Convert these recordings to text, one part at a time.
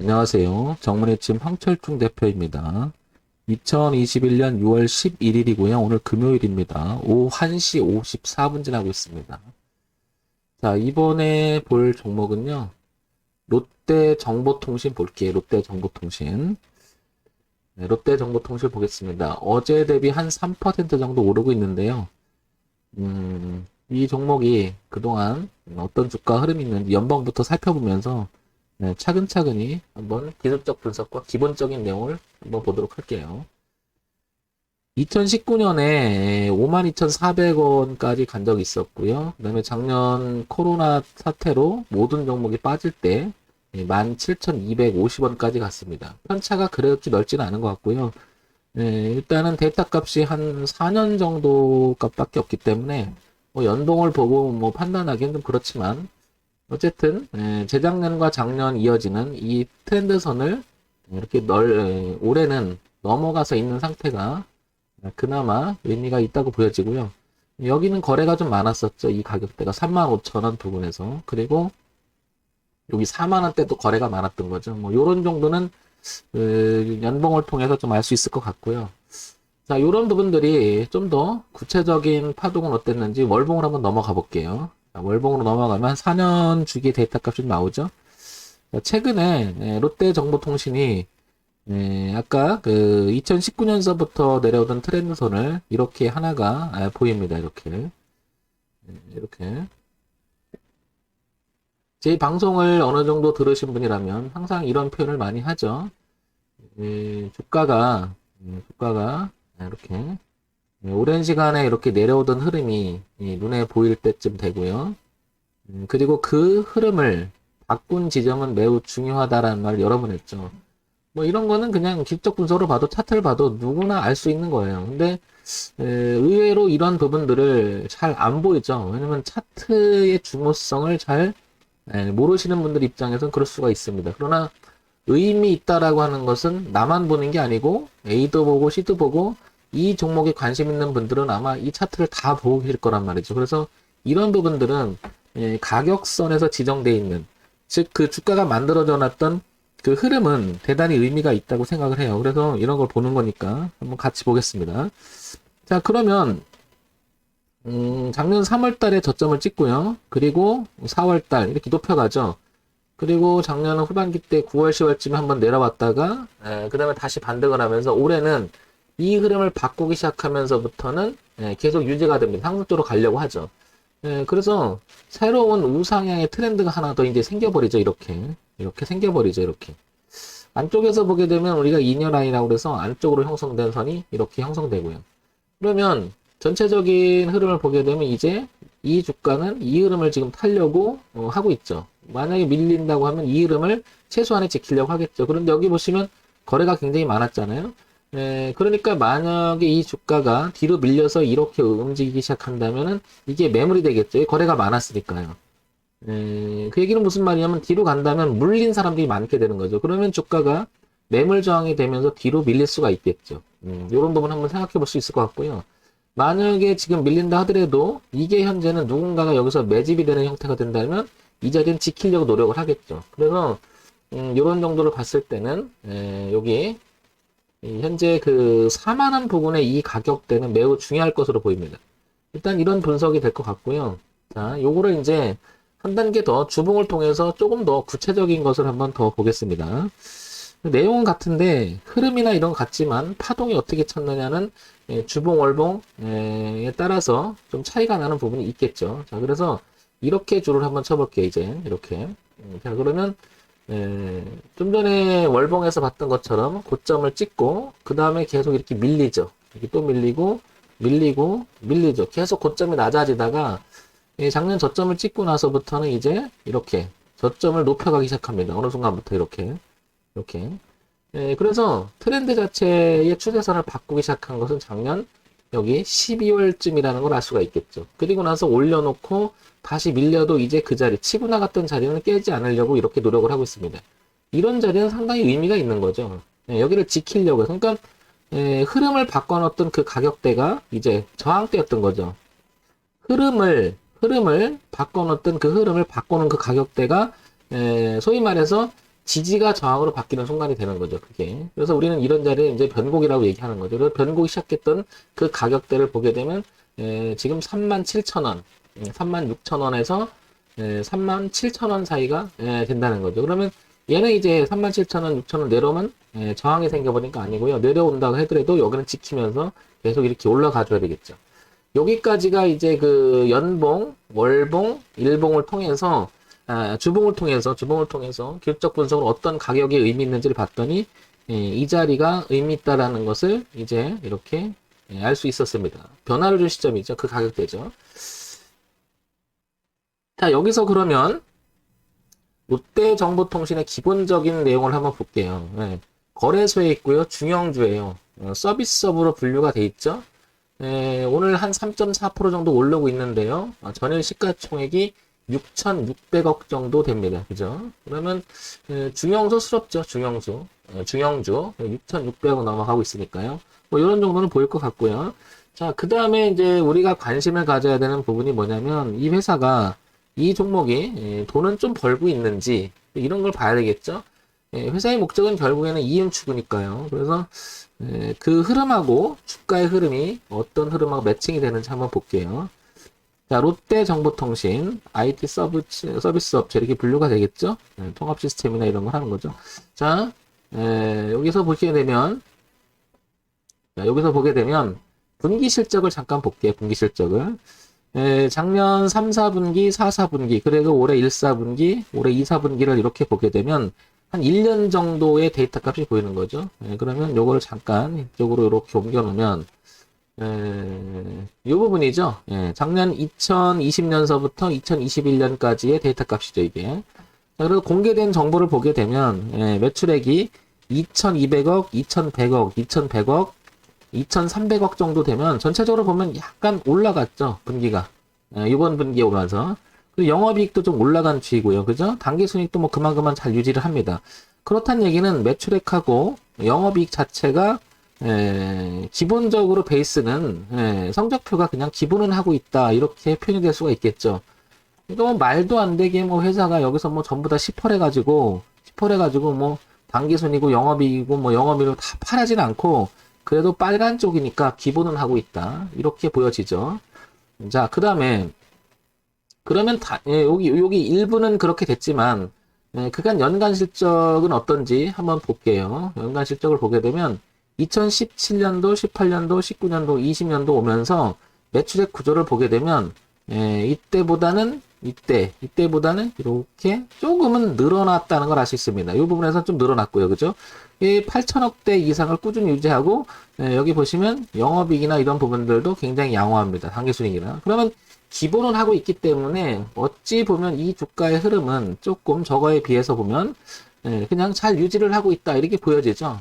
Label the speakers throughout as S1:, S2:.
S1: 안녕하세요. 정문의 침 황철중 대표입니다. 2021년 6월 11일이고요. 오늘 금요일입니다. 오후 1시 54분 지나고 있습니다. 자, 이번에 볼 종목은요. 롯데 정보통신 볼게요. 롯데 정보통신. 네, 롯데 정보통신 보겠습니다. 어제 대비 한 3% 정도 오르고 있는데요. 음, 이 종목이 그동안 어떤 주가 흐름이 있는지 연봉부터 살펴보면서 네, 차근차근히 한번 기술적 분석과 기본적인 내용을 한번 보도록 할게요. 2019년에 52,400원까지 간 적이 있었고요. 그 다음에 작년 코로나 사태로 모든 종목이 빠질 때 17,250원까지 갔습니다. 편차가 그렇게 넓지는 않은 것 같고요. 네, 일단은 데이터 값이 한 4년 정도 값밖에 없기 때문에 뭐 연봉을 보고 뭐 판단하기는 좀 그렇지만 어쨌든 에, 재작년과 작년 이어지는 이 트렌드선을 이렇게 널 에, 올해는 넘어가서 있는 상태가 그나마 의미가 있다고 보여지고요. 여기는 거래가 좀 많았었죠. 이 가격대가 35,000원 부근에서 그리고 여기 4만원대도 거래가 많았던 거죠. 뭐 요런 정도는 그 연봉을 통해서 좀 알 수 있을 것 같고요. 자, 요런 부분들이 좀 더 구체적인 파동은 어땠는지 월봉을 한번 넘어가 볼게요. 자, 월봉으로 넘어가면 4년 주기 데이터 값이 나오죠. 자, 최근에 예, 롯데정보통신이 예, 아까 그 2019년서부터 내려오던 트렌드선을 이렇게 하나가 아, 보입니다. 이렇게 예, 이렇게 제 방송을 어느 정도 들으신 분이라면 항상 이런 표현을 많이 하죠. 예, 주가가 예, 주가가 이렇게 예, 오랜 시간에 이렇게 내려오던 흐름이 예, 눈에 보일 때쯤 되고요. 음, 그리고 그 흐름을 바꾼 지점은 매우 중요하다라는 말을 여러 번 했죠. 뭐 이런 거는 그냥 기술적 분석으로 봐도 차트를 봐도 누구나 알 수 있는 거예요. 근데 에, 의외로 이런 부분들을 잘 안 보이죠. 왜냐면 차트의 중요성을 잘 에, 모르시는 분들 입장에서는 그럴 수가 있습니다. 그러나 의미 있다라고 하는 것은 나만 보는 게 아니고 A도 보고 C도 보고 이 종목에 관심 있는 분들은 아마 이 차트를 다 보고 계실 거란 말이죠. 그래서 이런 부분들은 예, 가격선에서 지정되어 있는 즉 그 주가가 만들어져 놨던 그 흐름은 대단히 의미가 있다고 생각을 해요. 그래서 이런 걸 보는 거니까 한번 같이 보겠습니다. 자, 그러면 음, 작년 3월 달에 저점을 찍고요. 그리고 4월 달 이렇게 높여가죠. 그리고 작년은 후반기 때 9월, 10월쯤에 한번 내려왔다가 그 다음에 다시 반등을 하면서 올해는 이 흐름을 바꾸기 시작하면서부터는 예, 계속 유지가 됩니다. 상승적으로 가려고 하죠. 예, 그래서 새로운 우상향의 트렌드가 하나 더 이제 생겨버리죠. 이렇게 이렇게 생겨버리죠. 이렇게 안쪽에서 보게 되면 우리가 이녀 라인이라고 그래서 안쪽으로 형성된 선이 이렇게 형성되고요. 그러면 전체적인 흐름을 보게 되면 이제 이 주가는 이 흐름을 지금 타려고 어, 하고 있죠. 만약에 밀린다고 하면 이 흐름을 최소한에 지키려고 하겠죠. 그런데 여기 보시면 거래가 굉장히 많았잖아요. 예, 그러니까 만약에 이 주가가 뒤로 밀려서 이렇게 움직이기 시작한다면은 이게 매물이 되겠죠. 거래가 많았으니까요. 예, 그 얘기는 무슨 말이냐면 뒤로 간다면 물린 사람들이 많게 되는 거죠. 그러면 주가가 매물 저항이 되면서 뒤로 밀릴 수가 있겠죠. 음, 이런 부분 한번 생각해 볼 수 있을 것 같고요. 만약에 지금 밀린다 하더라도 이게 현재는 누군가가 여기서 매집이 되는 형태가 된다면 이 자리는 지키려고 노력을 하겠죠. 그래서 음, 이런 정도를 봤을 때는 에, 여기 이 현재 그 4만원 부분의 이 가격대는 매우 중요할 것으로 보입니다. 일단 이런 분석이 될 것 같고요. 자, 요거를 이제 한 단계 더 주봉을 통해서 조금 더 구체적인 것을 한번 더 보겠습니다. 내용은 같은데 흐름이나 이런 것 같지만 파동이 어떻게 쳤느냐는 예, 주봉 월봉에 따라서 좀 차이가 나는 부분이 있겠죠. 자, 그래서 이렇게 줄을 한번 쳐볼게요. 이제 이렇게. 음, 자, 그러면 예, 좀 전에 월봉에서 봤던 것처럼 고점을 찍고 그 다음에 계속 이렇게 밀리죠. 이렇게 또 밀리고 밀리고 밀리죠. 계속 고점이 낮아지다가 예, 작년 저점을 찍고 나서부터는 이제 이렇게 저점을 높여가기 시작합니다. 어느 순간부터 이렇게 이렇게. 예, 그래서 트렌드 자체의 추세선을 바꾸기 시작한 것은 작년 여기 12월쯤이라는 걸 알 수가 있겠죠. 그리고 나서 올려놓고 다시 밀려도 이제 그 자리, 치고 나갔던 자리는 깨지 않으려고 이렇게 노력을 하고 있습니다. 이런 자리는 상당히 의미가 있는 거죠. 예, 여기를 지키려고. 그러니까 예, 흐름을 바꿔놓던 그 가격대가 이제 저항대였던 거죠. 흐름을 흐름을 바꿔놓던 그 흐름을 바꾸는 그 가격대가 에, 소위 말해서 지지가 저항으로 바뀌는 순간이 되는 거죠. 그게. 그래서 우리는 이런 자리에 이제 변곡이라고 얘기하는 거죠. 변곡이 시작했던 그 가격대를 보게 되면 에, 지금 37,000원, 36,000원에서 37,000원 사이가 에, 된다는 거죠. 그러면 얘는 이제 37,000원, 6,000원 내려오면 에, 저항이 생겨버리니까 아니고요. 내려온다고 하더라도 여기는 지키면서 계속 이렇게 올라가 줘야 되겠죠. 여기까지가 이제 그 연봉, 월봉, 일봉을 통해서 아, 주봉을 통해서 주봉을 통해서 기술적 분석으로 어떤 가격이 의미 있는지를 봤더니 예, 이 자리가 의미 있다라는 것을 이제 이렇게 예, 알수 있었습니다. 변화를 준 시점이죠. 그 가격대죠. 자, 여기서 그러면 롯데정보통신의 기본적인 내용을 한번 볼게요. 예, 거래소에 있고요. 중형주예요. 어, 서비스업으로 분류가 돼 있죠. 예, 오늘 한 3.4% 정도 오르고 있는데요. 어, 전일 시가총액이 6,600억 정도 됩니다. 그죠? 그러면 예, 중형수스럽죠. 중형수. 예, 중형주. 6,600억 넘어가고 있으니까요. 뭐 이런 정도는 보일 것 같고요. 자, 그 다음에 이제 우리가 관심을 가져야 되는 부분이 뭐냐면 이 회사가 이 종목이 예, 돈은 좀 벌고 있는지 이런 걸 봐야 되겠죠. 예, 회사의 목적은 결국에는 이윤 추구니까요. 그래서 예, 그 흐름하고 주가의 흐름이 어떤 흐름하고 매칭이 되는지 한번 볼게요. 자, 롯데 정보통신, IT 서비스, 서비스 업체 이렇게 분류가 되겠죠? 예, 통합 시스템이나 이런 걸 하는 거죠. 자, 예, 여기서 보게 되면, 자, 여기서 보게 되면, 분기 실적을 잠깐 볼게요. 분기 실적을. 예, 작년 3, 4분기, 4, 4분기, 그리고 올해 1, 4분기, 올해 2, 4분기를 이렇게 보게 되면, 한 1년 정도의 데이터 값이 보이는 거죠. 예, 그러면 요거를 잠깐 이쪽으로 이렇게 옮겨 놓으면, 예, 이 부분이죠. 예, 작년 2020년서부터 2021년까지의 데이터 값이죠, 이게. 자, 그리고 공개된 정보를 보게 되면, 예, 매출액이 2200억, 2100억, 2100억, 2300억 정도 되면 전체적으로 보면 약간 올라갔죠, 분기가. 예, 이번 분기에 오면서. 그리고 영업이익도 좀 올라간 추이고요. 그죠? 단기순이익도 뭐 그만그만 잘 유지를 합니다. 그렇다는 얘기는 매출액하고 영업이익 자체가 에, 기본적으로 베이스는 에, 성적표가 그냥 기본은 하고 있다 이렇게 표현이 될 수가 있겠죠. 이거 뭐 말도 안 되게 뭐 회사가 여기서 뭐 전부 다 10월 해가지고 10월 해가지고 뭐 단기순이고 영업이익이고 뭐 영업이익을 다 팔하진 않고 그래도 빨간 쪽이니까 기본은 하고 있다 이렇게 보여지죠. 자, 그 다음에 그러면 다, 예, 여기 여기 일부는 그렇게 됐지만 예, 그간 연간 실적은 어떤지 한번 볼게요. 연간 실적을 보게 되면 2017년도, 18년도, 19년도, 20년도 오면서 매출액 구조를 보게 되면 예, 이때보다는 이때, 이때보다는 이렇게 조금은 늘어났다는 걸 알 수 있습니다. 이 부분에서 좀 늘어났고요. 그죠? 이 8천억대 이상을 꾸준히 유지하고 예, 여기 보시면 영업이익이나 이런 부분들도 굉장히 양호합니다. 단기순이익이나. 그러면 기본은 하고 있기 때문에 어찌 보면 이 주가의 흐름은 조금 저거에 비해서 보면 예, 그냥 잘 유지를 하고 있다 이렇게 보여지죠.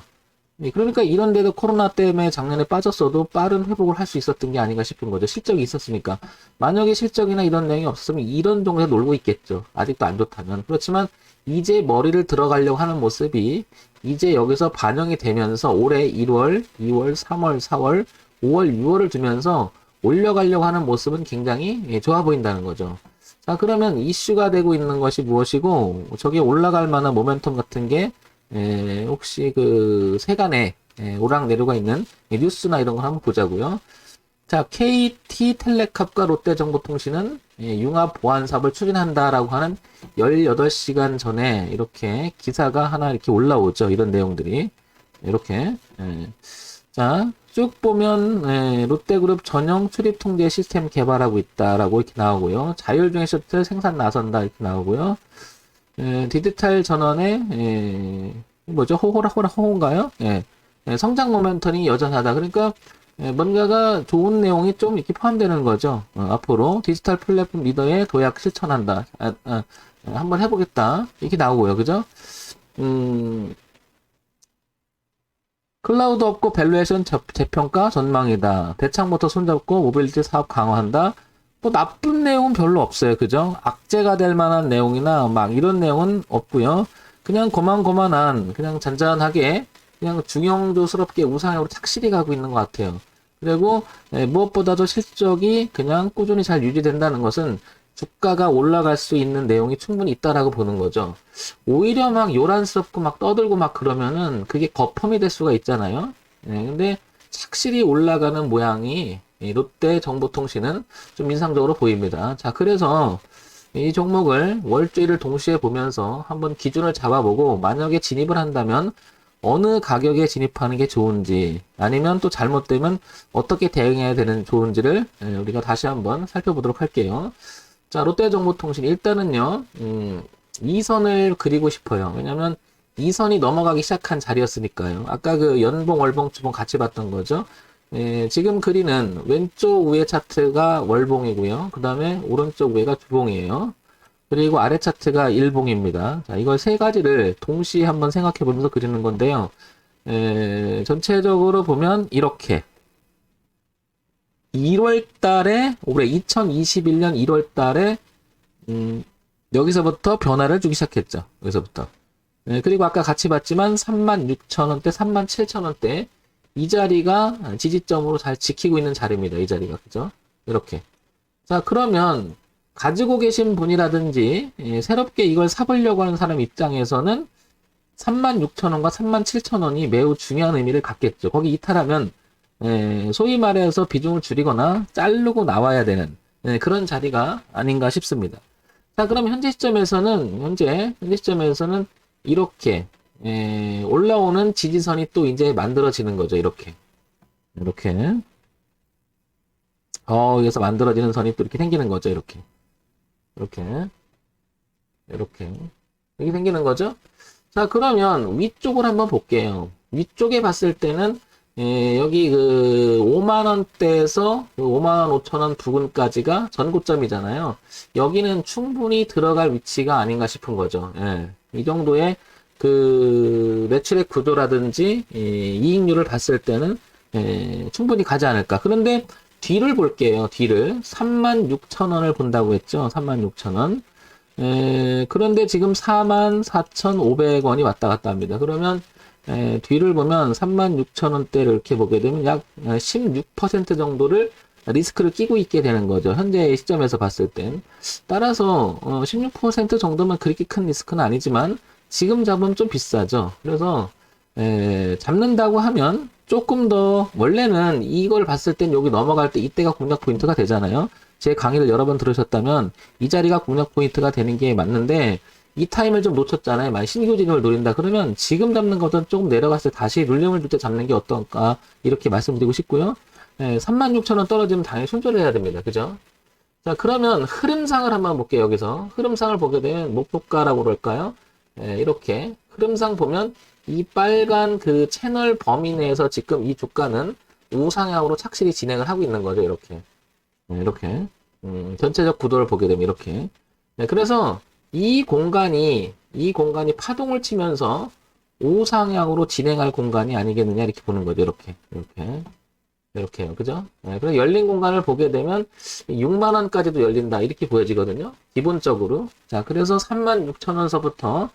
S1: 예, 그러니까 이런 데도 코로나 때문에 작년에 빠졌어도 빠른 회복을 할 수 있었던 게 아닌가 싶은 거죠. 실적이 있었으니까. 만약에 실적이나 이런 내용이 없었으면 이런 정도에 놀고 있겠죠. 아직도 안 좋다면. 그렇지만 이제 머리를 들어가려고 하는 모습이 이제 여기서 반영이 되면서 올해 1월, 2월, 3월, 4월, 5월, 6월을 두면서 올려가려고 하는 모습은 굉장히 예, 좋아 보인다는 거죠. 자, 그러면 이슈가 되고 있는 것이 무엇이고, 저게 올라갈 만한 모멘텀 같은 게, 에, 혹시 그 세간에 에, 오락내려가 있는 뉴스나 이런 걸 한번 보자고요. 자, KT 텔레캅과 롯데정보통신은 예, 융합 보안 사업을 추진한다라고 하는 18시간 전에 이렇게 기사가 하나 이렇게 올라오죠. 이런 내용들이. 이렇게. 예. 자, 쭉 보면 예, 롯데그룹 전용 출입 통제 시스템 개발하고 있다라고 이렇게 나오고요. 자율주행 셔틀 생산 나선다 이렇게 나오고요. 예, 디지털 전원에 예, 뭐죠? 호호라 호라 호호인가요? 예, 예, 성장 모멘텀이 여전하다. 그러니까 예, 뭔가가 좋은 내용이 좀 이렇게 포함되는 거죠. 어, 앞으로 디지털 플랫폼 리더에 도약 실천한다. 아, 아, 예, 한번 해보겠다. 이렇게 나오고요. 그죠? 음, 클라우드 없고 밸류에이션 재- 재평가 전망이다. 대창부터 손잡고 모빌리티 사업 강화한다. 뭐 나쁜 내용은 별로 없어요. 그죠? 악재가 될 만한 내용이나 막 이런 내용은 없고요. 그냥 고만고만한 그냥 잔잔하게 그냥 중형조스럽게 우상향으로 착실히 가고 있는 것 같아요. 그리고 예, 무엇보다도 실적이 그냥 꾸준히 잘 유지된다는 것은 주가가 올라갈 수 있는 내용이 충분히 있다라고 보는 거죠. 오히려 막 요란스럽고 막 떠들고 막 그러면은 그게 거품이 될 수가 있잖아요. 네, 근데 착실히 올라가는 모양이 이 롯데 정보통신은 좀 인상적으로 보입니다. 자, 그래서 이 종목을 월주일을 동시에 보면서 한번 기준을 잡아보고 만약에 진입을 한다면 어느 가격에 진입하는 게 좋은지 아니면 또 잘못되면 어떻게 대응해야 되는 좋은지를 예, 우리가 다시 한번 살펴보도록 할게요. 자, 롯데정보통신 일단은요. 음, 이 선을 그리고 싶어요. 왜냐면 이 선이 넘어가기 시작한 자리였으니까요. 아까 그 연봉, 월봉, 주봉 같이 봤던 거죠. 예, 지금 그리는 왼쪽 위에 차트가 월봉이고요. 그 다음에 오른쪽 위가 주봉이에요. 그리고 아래 차트가 일봉입니다. 자, 이걸 세 가지를 동시에 한번 생각해 보면서 그리는 건데요. 에, 전체적으로 보면 이렇게 1월 달에 올해 2021년 1월 달에 음, 여기서부터 변화를 주기 시작했죠. 여기서부터. 네, 그리고 아까 같이 봤지만 36,000원대, 37,000원대 이 자리가 지지점으로 잘 지키고 있는 자리입니다. 이 자리가 그죠? 이렇게. 자, 그러면 가지고 계신 분이라든지 예, 새롭게 이걸 사보려고 하는 사람 입장에서는 36,000원과 37,000원이 매우 중요한 의미를 갖겠죠. 거기 이탈하면 예, 소위 말해서 비중을 줄이거나 자르고 나와야 되는 예, 그런 자리가 아닌가 싶습니다. 자, 그럼 현재 시점에서는 현재 현재 시점에서는 이렇게 예, 올라오는 지지선이 또 이제 만들어지는 거죠. 이렇게 이렇게 어, 여기서 만들어지는 선이 또 이렇게 생기는 거죠. 이렇게 이렇게 이렇게 이렇게 생기는 거죠. 자, 그러면 위쪽을 한번 볼게요. 위쪽에 봤을 때는 예, 여기 그 5만 원대에서 5만 5천 원 부근까지가 전고점이잖아요. 여기는 충분히 들어갈 위치가 아닌가 싶은 거죠. 예, 이 정도의 그 매출액 구조라든지 예, 이익률을 봤을 때는 예, 충분히 가지 않을까. 그런데 뒤를 볼게요. 뒤를 36,000원을 본다고 했죠. 36,000원. 에, 그런데 지금 44,500원이 왔다 갔다 합니다. 그러면 에, 뒤를 보면 36,000원대를 이렇게 보게 되면 약 16% 정도를 리스크를 끼고 있게 되는 거죠. 현재 시점에서 봤을 땐. 따라서 어, 16% 정도면 그렇게 큰 리스크는 아니지만 지금 잡으면 좀 비싸죠. 그래서 에, 잡는다고 하면 조금 더 원래는 이걸 봤을 땐 여기 넘어갈 때 이때가 공략 포인트가 되잖아요. 제 강의를 여러 번 들으셨다면 이 자리가 공략 포인트가 되는 게 맞는데 이 타임을 좀 놓쳤잖아요. 만약 신규 진입을 노린다 그러면 지금 잡는 것은 조금 내려갔을 때 다시 룰링을 줄 때 잡는 게 어떨까 이렇게 말씀드리고 싶고요. 예, 36,000원 떨어지면 당연히 손절을 해야 됩니다. 그죠? 자 그러면 흐름상을 한번 볼게요. 여기서 흐름상을 보게 되면 목표가라고 그럴까요? 예, 이렇게 흐름상 보면 이 빨간 그 채널 범위 내에서 지금 이 주가는 우상향으로 착실히 진행을 하고 있는 거죠. 이렇게. 네, 이렇게. 음, 전체적 구도를 보게 되면 이렇게. 네, 그래서 이 공간이, 이 공간이 파동을 치면서 우상향으로 진행할 공간이 아니겠느냐 이렇게 보는 거죠. 이렇게. 이렇게. 이렇게요. 그죠? 네, 그래서 열린 공간을 보게 되면 6만원까지도 열린다. 이렇게 보여지거든요. 기본적으로. 자, 그래서 36,000원서부터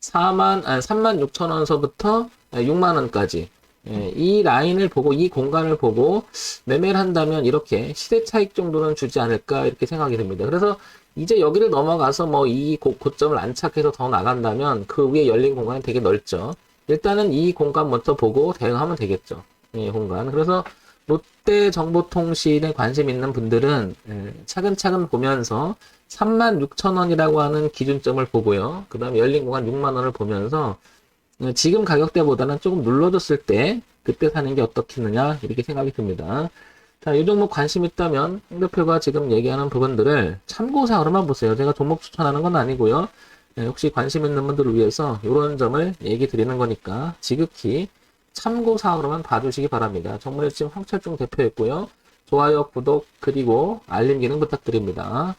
S1: 4만, 아, 3만 6천 원서부터 6만 원까지. 예, 이 라인을 보고, 이 공간을 보고 매매를 한다면 이렇게 시대 차익 정도는 주지 않을까 이렇게 생각이 듭니다. 그래서 이제 여기를 넘어가서 뭐 이 고점을 안착해서 더 나간다면 그 위에 열린 공간이 되게 넓죠. 일단은 이 공간 먼저 보고 대응하면 되겠죠. 이 공간. 그래서 롯데 정보통신에 관심 있는 분들은 예, 차근차근 보면서 36,000원이라고 하는 기준점을 보고요. 그 다음에 열린 공간 6만원을 보면서 어, 지금 가격대보다는 조금 눌러줬을 때 그때 사는 게 어떻겠느냐 이렇게 생각이 듭니다. 자, 이 종목 관심 있다면 홍 대표가 지금 얘기하는 부분들을 참고사항으로만 보세요. 제가 종목 추천하는 건 아니고요. 예, 혹시 관심 있는 분들을 위해서 이런 점을 얘기 드리는 거니까 지극히 참고사항으로만 봐주시기 바랍니다. 정문일집 황철중 대표였고요. 좋아요, 구독, 그리고 알림 기능 부탁드립니다.